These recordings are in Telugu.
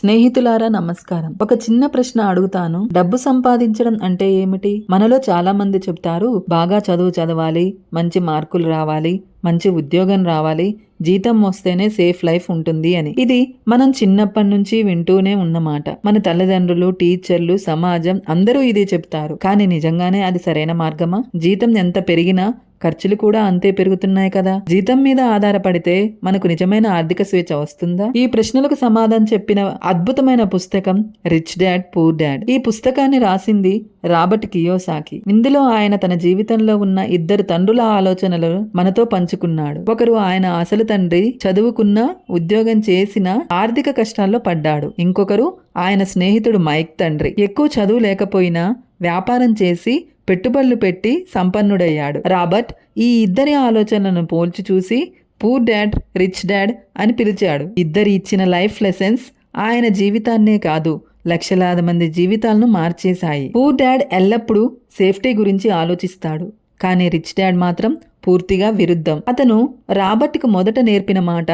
స్నేహితులారా నమస్కారం. ఒక చిన్న ప్రశ్న అడుగుతాను. డబ్బు సంపాదించడం అంటే ఏమిటి? మనలో చాలా మంది చెప్తారు బాగా చదువు చదవాలి మంచి మార్కులు రావాలి మంచి ఉద్యోగం రావాలి జీతం వస్తేనే సేఫ్ లైఫ్ ఉంటుంది అని. ఇది మనం చిన్నప్పటి నుంచి వింటూనే ఉన్నమాట. మన తల్లిదండ్రులు టీచర్లు సమాజం అందరూ ఇదే చెప్తారు. కానీ నిజంగానే అది సరైన మార్గమా? జీతం ఎంత పెరిగినా ఖర్చులు కూడా అంతే పెరుగుతున్నాయి కదా? జీతం మీద ఆధారపడితే మనకు నిజమైన ఆర్థిక స్వేచ్ఛ వస్తుందా? ఈ ప్రశ్నలకు సమాధానం చెప్పిన అద్భుతమైన పుస్తకం రిచ్ డాడ్ పూర్ డాడ్. ఈ పుస్తకాన్ని రాసింది రాబర్ట్ కియోసాకి. ఇందులో ఆయన తన జీవితంలో ఉన్న ఇద్దరు తండ్రుల ఆలోచనలు మనతో పంచుకున్నాడు. ఒకరు ఆయన అసలు తండ్రి చదువుకున్న ఉద్యోగం చేసిన ఆర్థిక కష్టాల్లో పడ్డాడు. ఇంకొకరు ఆయన స్నేహితుడు మైక్ తండ్రి. ఎక్కువ చదువు లేకపోయినా వ్యాపారం చేసి పెట్టుబడులు పెట్టి సంపన్నుడయ్యాడు. రాబర్ట్ ఈ ఇద్దరి ఆలోచనలను పోల్చి చూసి పూర్ డాడ్ రిచ్ డాడ్ అని పిలిచాడు. ఇద్దరి ఇచ్చిన లైఫ్ లెసన్స్ ఆయన జీవితాన్నే కాదు లక్షలాది మంది జీవితాలను మార్చేశాయి. పూర్ డాడ్ ఎల్లప్పుడూ సేఫ్టీ గురించి ఆలోచిస్తాడు కానీ రిచ్ డాడ్ మాత్రం పూర్తిగా విరుద్ధం. అతను రాబర్ట్కు మొదట నేర్పిన మాట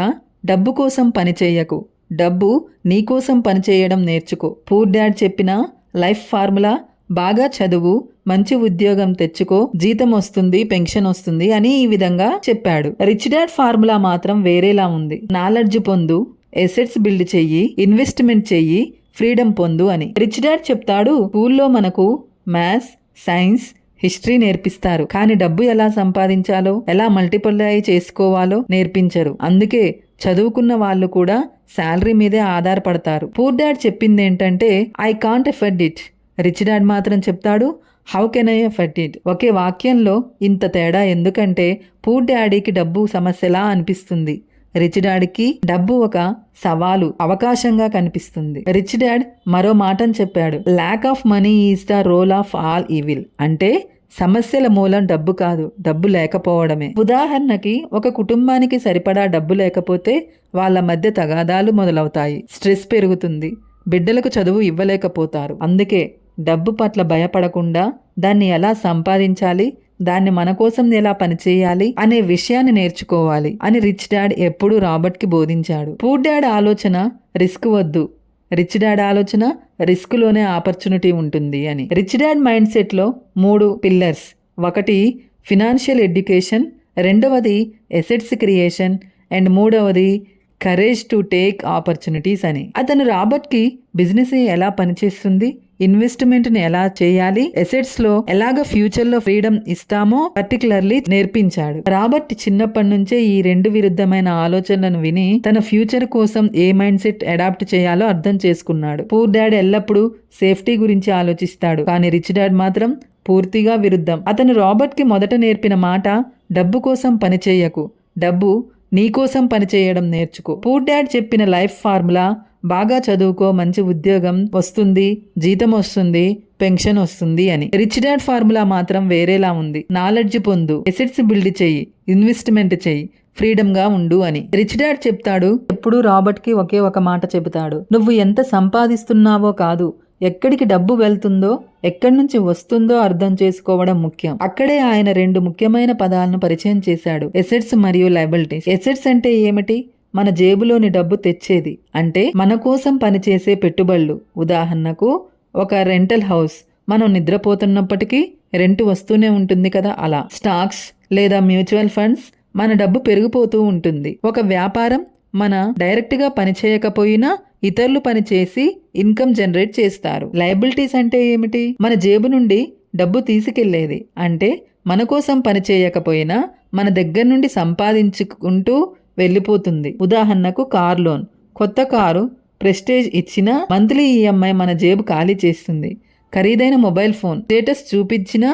డబ్బు కోసం పనిచేయకు డబ్బు నీకోసం పనిచేయడం నేర్చుకో. పూర్ డాడ్ చెప్పిన లైఫ్ ఫార్ములా బాగా చదువు మంచి ఉద్యోగం తెచ్చుకో జీతం వస్తుంది పెన్షన్ వస్తుంది అని ఈ విధంగా చెప్పాడు. రిచ్ డాడ్ ఫార్ములా మాత్రం వేరేలా ఉంది. నాలెడ్జ్ పొందు ఎసెట్స్ బిల్డ్ చెయ్యి ఇన్వెస్ట్మెంట్ చెయ్యి ఫ్రీడమ్ పొందు అని. రిచ్ డాడ్ చెప్తాడు స్కూల్లో మనకు మ్యాథ్స్ సైన్స్ హిస్టరీ నేర్పిస్తారు. కానీ డబ్బు ఎలా సంపాదించాలో ఎలా మల్టిపుల్ఐ చేసుకోవాలో నేర్పించరు. అందుకే చదువుకున్న వాళ్ళు కూడా శాలరీ మీదే ఆధారపడతారు. పూర్ డాడ్ చెప్పింది ఏంటంటే I can't afford it. Rich dad మాత్రం చెప్తాడు how can I afford it ఒకే వాక్యంలో ఇంత తేడా ఎందుకంటే పూర్ డాడీకి డబ్బు సమస్యలా అనిపిస్తుంది. రిచ్ డాడ్కి డబ్బు ఒక సవాలు అవకాశంగా కనిపిస్తుంది. రిచ్ డాడ్ మరో మాటను చెప్పాడు. Lack of money is the root of all evil అంటే సమస్యల మూలం డబ్బు కాదు డబ్బు లేకపోవడమే. ఉదాహరణకి ఒక కుటుంబానికి సరిపడా డబ్బు లేకపోతే వాళ్ళ మధ్య తగాదాలు మొదలవుతాయి. స్ట్రెస్ పెరుగుతుంది. బిడ్డలకు చదువు ఇవ్వలేకపోతారు. అందుకే డబ్బు పట్ల భయపడకుండా దాన్ని ఎలా సంపాదించాలి దాన్ని మన కోసం ఎలా పనిచేయాలి అనే విషయాన్ని నేర్చుకోవాలి అని రిచ్ డాడ్ ఎప్పుడూ రాబర్ట్కి బోధించాడు. పూర్ డాడ్ ఆలోచన రిస్క్ వద్దు. రిచ్ డాడ్ ఆలోచన రిస్క్లోనే ఆపర్చునిటీ ఉంటుంది అని. రిచ్ డాడ్ మైండ్ సెట్లో మూడు పిల్లర్స్. ఒకటి ఫినాన్షియల్ ఎడ్యుకేషన్ రెండవది ఎసెట్స్ క్రియేషన్ అండ్ మూడవది కరేజ్ టు టేక్ ఆపర్చునిటీస్ అని. అతను రాబర్ట్కి బిజినెస్ ఎలా పనిచేస్తుంది ఇన్వెస్ట్మెంట్ని ఎలా చేయాలి ఎసెట్స్లో ఎలాగ ఫ్యూచర్లో ఫ్రీడమ్ ఇస్తామో పర్టికులర్లీ నేర్పించాడు. రాబర్ట్ చిన్నప్పటి నుంచే ఈ రెండు విరుద్ధమైన ఆలోచనలను విని తన ఫ్యూచర్ కోసం ఏ మైండ్ సెట్ అడాప్ట్ చేయాలో అర్థం చేసుకున్నాడు. పూర్ డాడ్ ఎల్లప్పుడూ సేఫ్టీ గురించి ఆలోచిస్తాడు కానీ రిచ్ డాడ్ మాత్రం పూర్తిగా విరుద్ధం. అతను రాబర్ట్కి మొదట నేర్పిన మాట డబ్బు కోసం పనిచేయకు డబ్బు నీకోసం పనిచేయడం నేర్చుకో. పూర్ డాడ్ చెప్పిన లైఫ్ ఫార్ములా బాగా చదువుకో మంచి ఉద్యోగం వస్తుంది జీతం వస్తుంది పెన్షన్ వస్తుంది అని. రిచ్ డాడ్ ఫార్ములా మాత్రం వేరేలా ఉంది. నాలెడ్జ్ పొందు ఎసెట్స్ బిల్డ్ చెయ్యి ఇన్వెస్ట్మెంట్ చెయ్యి ఫ్రీడమ్గా ఉండు అని. రిచ్ డాడ్ చెప్తాడు ఎప్పుడు రాబర్ట్కి ఒకే ఒక మాట చెబుతాడు. నువ్వు ఎంత సంపాదిస్తున్నావో కాదు ఎక్కడికి డబ్బు వెళ్తుందో ఎక్కడి నుంచి వస్తుందో అర్థం చేసుకోవడం ముఖ్యం. అక్కడే ఆయన రెండు ముఖ్యమైన పదాలను పరిచయం చేశాడు ఎసెట్స్ మరియు లైబిలిటీస్ ఎసెట్స్ అంటే ఏమిటి? మన జేబులోని డబ్బు తెచ్చేది అంటే మన కోసం పనిచేసే పెట్టుబడులు. ఉదాహరణకు ఒక రెంటల్ హౌస్. మనం నిద్రపోతున్నప్పటికీ రెంట్ వస్తూనే ఉంటుంది కదా అలా. స్టాక్స్ లేదా మ్యూచువల్ ఫండ్స్ మన డబ్బు పెరిగిపోతూ ఉంటుంది. ఒక వ్యాపారం మన డైరెక్ట్గా పనిచేయకపోయినా ఇతరులు పనిచేసి ఇన్కమ్ జనరేట్ చేస్తారు. లయబిలిటీస్ అంటే ఏమిటి? మన జేబు నుండి డబ్బు తీసుకెళ్ళేది అంటే మన కోసం పనిచేయకపోయినా మన దగ్గర నుండి సంపాదించుకుంటూ వెళ్ళిపోతుంది. ఉదాహరణకు కార్ లోన్. కొత్త కారు ప్రెస్టేజ్ ఇచ్చిన మంత్లీ ఈఎంఐ మన జేబు ఖాళీ చేస్తుంది. ఖరీదైన మొబైల్ ఫోన్ స్టేటస్ చూపించిన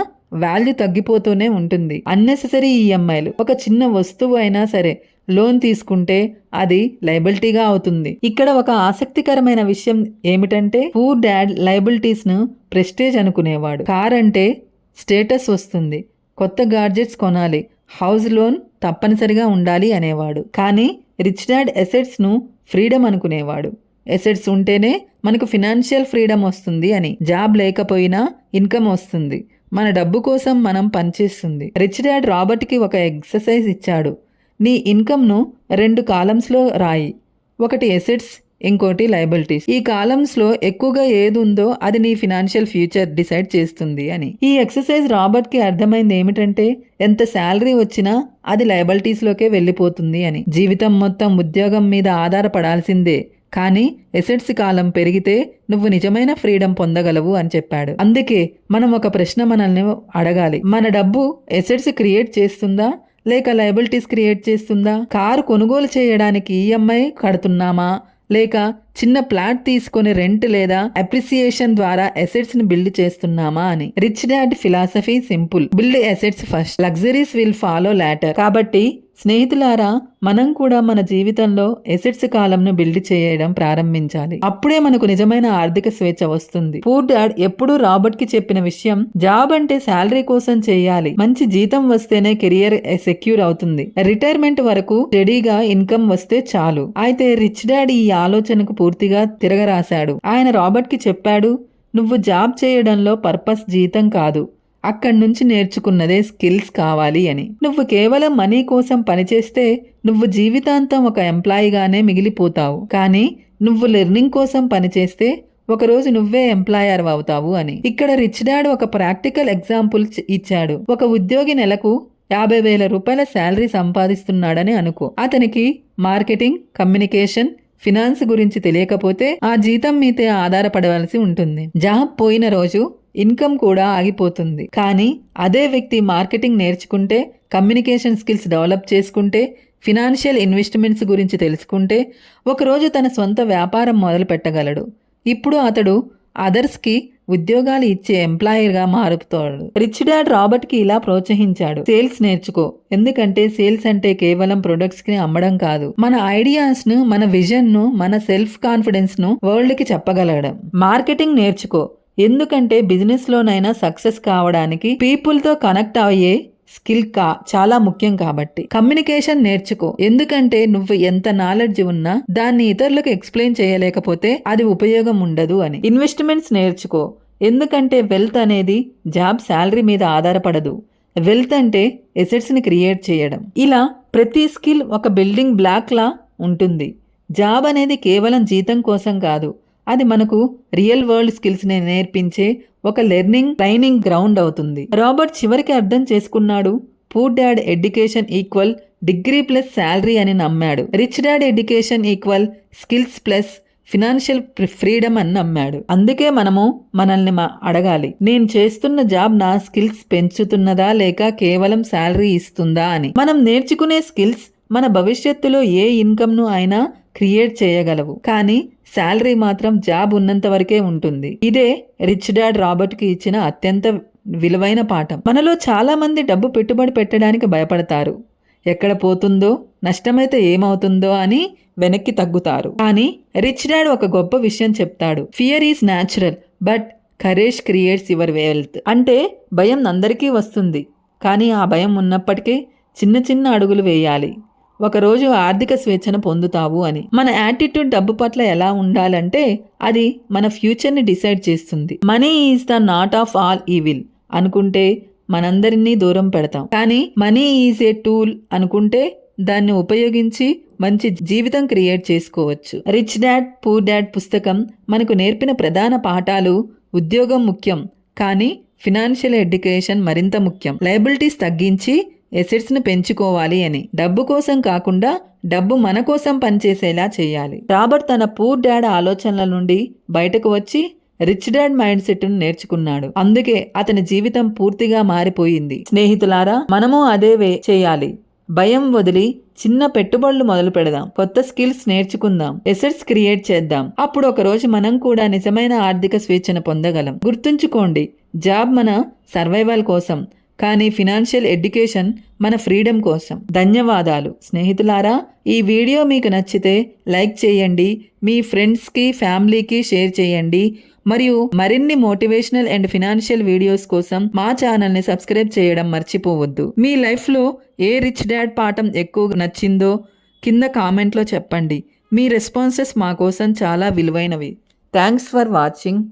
వాల్యూ తగ్గిపోతూనే ఉంటుంది. అన్నెసెసరీ ఈఎంఐలు. ఒక చిన్న వస్తువు అయినా సరే లోన్ తీసుకుంటే అది లైబిలిటీగా అవుతుంది. ఇక్కడ ఒక ఆసక్తికరమైన విషయం ఏమిటంటే పూర్ డాడ్ లైబిలిటీస్ను ప్రెస్టేజ్ అనుకునేవాడు. కార్ అంటే స్టేటస్ వస్తుంది. కొత్త గాడ్జెట్స్ కొనాలి. హౌస్ లోన్ తప్పనిసరిగా ఉండాలి అనేవాడు. కానీ రిచ్ డాడ్ ఎసెట్స్ను ఫ్రీడమ్ అనుకునేవాడు. ఎసెట్స్ ఉంటేనే మనకు ఫినాన్షియల్ ఫ్రీడమ్ వస్తుంది అని జాబ్ లేకపోయినా ఇన్కమ్ వస్తుంది. మన డబ్బు కోసం మనం పనిచేస్తుంది. రిచ్ డాడ్ రాబర్ట్కి ఒక ఎక్సర్సైజ్ ఇచ్చాడు. నీ ఇన్కమ్ను రెండు కాలమ్స్లో రాయి. ఒకటి ఎసెట్స్ ఇంకోటి లయబిలిటీస్. ఈ కాలమ్స్లో ఎక్కువగా ఏది ఉందో అది నీ ఫినాన్షియల్ ఫ్యూచర్ డిసైడ్ చేస్తుంది అని. ఈ ఎక్సర్సైజ్ రాబర్ట్కి అర్థమైంది ఏమిటంటే ఎంత శాలరీ వచ్చినా అది లయబిలిటీస్ లోకే వెళ్ళిపోతుంది అని. జీవితం మొత్తం ఉద్యోగం మీద ఆధారపడాల్సిందే కానీ ఎసెట్స్ కాలం పెరిగితే నువ్వు నిజమైన ఫ్రీడమ్ పొందగలవు అని చెప్పాడు. అందుకే మనం ఒక ప్రశ్న మనల్ని అడగాలి. మన డబ్బు ఎసెట్స్ క్రియేట్ చేస్తుందా లేక లయబిలిటీస్ క్రియేట్ చేస్తుందా? కారు కొనుగోలు చేయడానికి ఈఎంఐ కడుతున్నామా? లేక చిన్న ప్లాట్ తీసుకొని రెంట్ లేదా అప్రిసియేషన్ ద్వారా అసెట్స్ని బిల్డ్ చేస్తున్నామా అని. Rich dad philosophy simple. Build assets first. Luxuries will follow later. కాబట్టి స్నేహితులారా మనం కూడా మన జీవితంలో ఎసెట్స్ కాలంను బిల్డ్ చేయడం ప్రారంభించాలి. అప్పుడే మనకు నిజమైన ఆర్థిక స్వేచ్ఛ వస్తుంది. పూర్ డాడ్ ఎప్పుడూ రాబర్ట్కి చెప్పిన విషయం జాబ్ అంటే శాలరీ కోసం చేయాలి. మంచి జీతం వస్తేనే కెరియర్ సెక్యూర్ అవుతుంది. రిటైర్మెంట్ వరకు స్టడీగా ఇన్కమ్ వస్తే చాలు. అయితే రిచ్ డాడ్ ఈ ఆలోచనకు పూర్తిగా తిరగరాశాడు. ఆయన రాబర్ట్కి చెప్పాడు నువ్వు జాబ్ చేయడంలో పర్పస్ జీతం కాదు. అక్కడి నుంచి నేర్చుకున్నదే స్కిల్స్ కావాలి అని. నువ్వు కేవలం మనీ కోసం పనిచేస్తే నువ్వు జీవితాంతం ఒక ఎంప్లాయీగానే మిగిలిపోతావు. కానీ నువ్వు లెర్నింగ్ కోసం పనిచేస్తే ఒకరోజు నువ్వే ఎంప్లాయర్ అవుతావు అని. ఇక్కడ రిచ్ డాడ్ ఒక ప్రాక్టికల్ ఎగ్జాంపుల్ ఇచ్చాడు. ఒక ఉద్యోగి నెలకు యాభై వేల రూపాయల శాలరీ సంపాదిస్తున్నాడని అనుకో. అతనికి మార్కెటింగ్ కమ్యూనికేషన్ ఫినాన్స్ గురించి తెలియకపోతే ఆ జీతం మీదే ఆధారపడవలసి ఉంటుంది. జాబ్ పోయిన రోజు ఇన్కమ్ కూడా ఆగిపోతుంది. కానీ అదే వ్యక్తి మార్కెటింగ్ నేర్చుకుంటే కమ్యూనికేషన్ స్కిల్స్ డెవలప్ చేసుకుంటే ఫినాన్షియల్ ఇన్వెస్ట్మెంట్స్ గురించి తెలుసుకుంటే ఒకరోజు తన సొంత వ్యాపారం మొదలు పెట్టగలడు. ఇప్పుడు అతడు అదర్స్కి ఉద్యోగాలు ఇచ్చే ఎంప్లాయర్గా మారుతాడు. రిచ్ డాడ్ రాబర్ట్కి ఇలా ప్రోత్సహించాడు. సేల్స్ నేర్చుకో. ఎందుకంటే సేల్స్ అంటే కేవలం ప్రొడక్ట్స్కి అమ్మడం కాదు. మన ఐడియాస్ను మన విజన్ను మన సెల్ఫ్ కాన్ఫిడెన్స్ను వరల్డ్కి చెప్పగలగడం. మార్కెటింగ్ నేర్చుకో. ఎందుకంటే బిజినెస్ లోనైనా సక్సెస్ కావడానికి పీపుల్తో కనెక్ట్ అయ్యే స్కిల్ కా చాలా ముఖ్యం కాబట్టి. కమ్యూనికేషన్ నేర్చుకో. ఎందుకంటే నువ్వు ఎంత నాలెడ్జ్ ఉన్నా దాన్ని ఇతరులకు ఎక్స్ప్లెయిన్ చేయలేకపోతే అది ఉపయోగం ఉండదు అని. ఇన్వెస్ట్మెంట్స్ నేర్చుకో. ఎందుకంటే వెల్త్ అనేది జాబ్ శాలరీ మీద ఆధారపడదు. వెల్త్ అంటే ఎసెట్స్ని క్రియేట్ చేయడం. ఇలా ప్రతి స్కిల్ ఒక బిల్డింగ్ బ్లాక్లా ఉంటుంది. జాబ్ అనేది కేవలం జీతం కోసం కాదు. అది మనకు రియల్ వరల్డ్ స్కిల్స్ని నేర్పించే ఒక లెర్నింగ్ ట్రైనింగ్ గ్రౌండ్ అవుతుంది. రాబర్ట్ చివరికి అర్థం చేసుకున్నాడు poor dad education equal degree plus salary అని నమ్మాడు. Rich dad education equal skills plus financial freedom అని నమ్మాడు. అందుకే మనము మనల్ని అడగాలి నేను చేస్తున్న జాబ్ నా స్కిల్స్ పెంచుతున్నదా లేక కేవలం శాలరీ ఇస్తుందా అని. మనం నేర్చుకునే స్కిల్స్ మన భవిష్యత్తులో ఏ ఇన్కమ్ను అయినా క్రియేట్ చేయగలవు. కానీ శాలరీ మాత్రం జాబ్ ఉన్నంత వరకే ఉంటుంది. ఇదే రిచ్ డాడ్ రాబర్ట్కి ఇచ్చిన అత్యంత విలువైన పాఠం. మనలో చాలా మంది డబ్బు పెట్టుబడి పెట్టడానికి భయపడతారు. ఎక్కడ పోతుందో నష్టమైతే ఏమవుతుందో అని వెనక్కి తగ్గుతారు. కానీ రిచ్ డాడ్ ఒక గొప్ప విషయం చెప్తాడు. Fear is natural but courage creates your wealth అంటే భయం అందరికీ వస్తుంది. కానీ ఆ భయం ఉన్నప్పటికీ చిన్న చిన్న అడుగులు వేయాలి. ఒకరోజు ఆర్థిక స్వేచ్ఛను పొందుతావు అని. మన యాటిట్యూడ్ డబ్బు పట్ల ఎలా ఉండాలంటే అది మన ఫ్యూచర్ని డిసైడ్ చేస్తుంది. Money is the not of all evil అనుకుంటే మనందరినీ దూరం పెడతాం. కానీ మనీ ఈజ్ ఏ టూల్ అనుకుంటే దాన్ని ఉపయోగించి మంచి జీవితం క్రియేట్ చేసుకోవచ్చు. రిచ్ డాడ్ పూర్ డాడ్ పుస్తకం మనకు నేర్పిన ప్రధాన పాఠాలు ఉద్యోగం ముఖ్యం కానీ ఫినాన్షియల్ ఎడ్యుకేషన్ మరింత ముఖ్యం. లయబిలిటీస్ తగ్గించి ఎసెట్స్ను పెంచుకోవాలి అని. డబ్బు కోసం కాకుండా డబ్బు మన కోసం పనిచేసేలా చేయాలి. రాబర్ట్ తన పూర్ డాడ్ ఆలోచనల నుండి బయటకు వచ్చి రిచ్ డాడ్ మైండ్ సెట్ను నేర్చుకున్నాడు. అందుకే అతని జీవితం పూర్తిగా మారిపోయింది. స్నేహితులారా మనము అదే వే చేయాలి. భయం వదిలి చిన్న పెట్టుబడులు మొదలు పెడదాం. కొత్త స్కిల్స్ నేర్చుకుందాం. ఎసెట్స్ క్రియేట్ చేద్దాం. అప్పుడు ఒక రోజు మనం కూడా నిజమైన ఆర్థిక స్వేచ్ఛను పొందగలం. గుర్తుంచుకోండి జాబ్ మన సర్వైవల్ కోసం. కానీ ఫినాన్షియల్ ఎడ్యుకేషన్ మన ఫ్రీడమ్ కోసం. ధన్యవాదాలు. స్నేహితులారా ఈ వీడియో మీకు నచ్చితే లైక్ చేయండి మీ ఫ్రెండ్స్కి ఫ్యామిలీకి షేర్ చేయండి మరియు మరిన్ని మోటివేషనల్ అండ్ ఫినాన్షియల్ వీడియోస్ కోసం మా ఛానల్ని సబ్స్క్రైబ్ చేయడం మర్చిపోవద్దు. మీ లైఫ్లో ఏ రిచ్ డాడ్ పాఠం ఎక్కువ నచ్చిందో కింద కామెంట్లో చెప్పండి. మీ రెస్పాన్సెస్ మా కోసం చాలా విలువైనవి. Thanks for watching.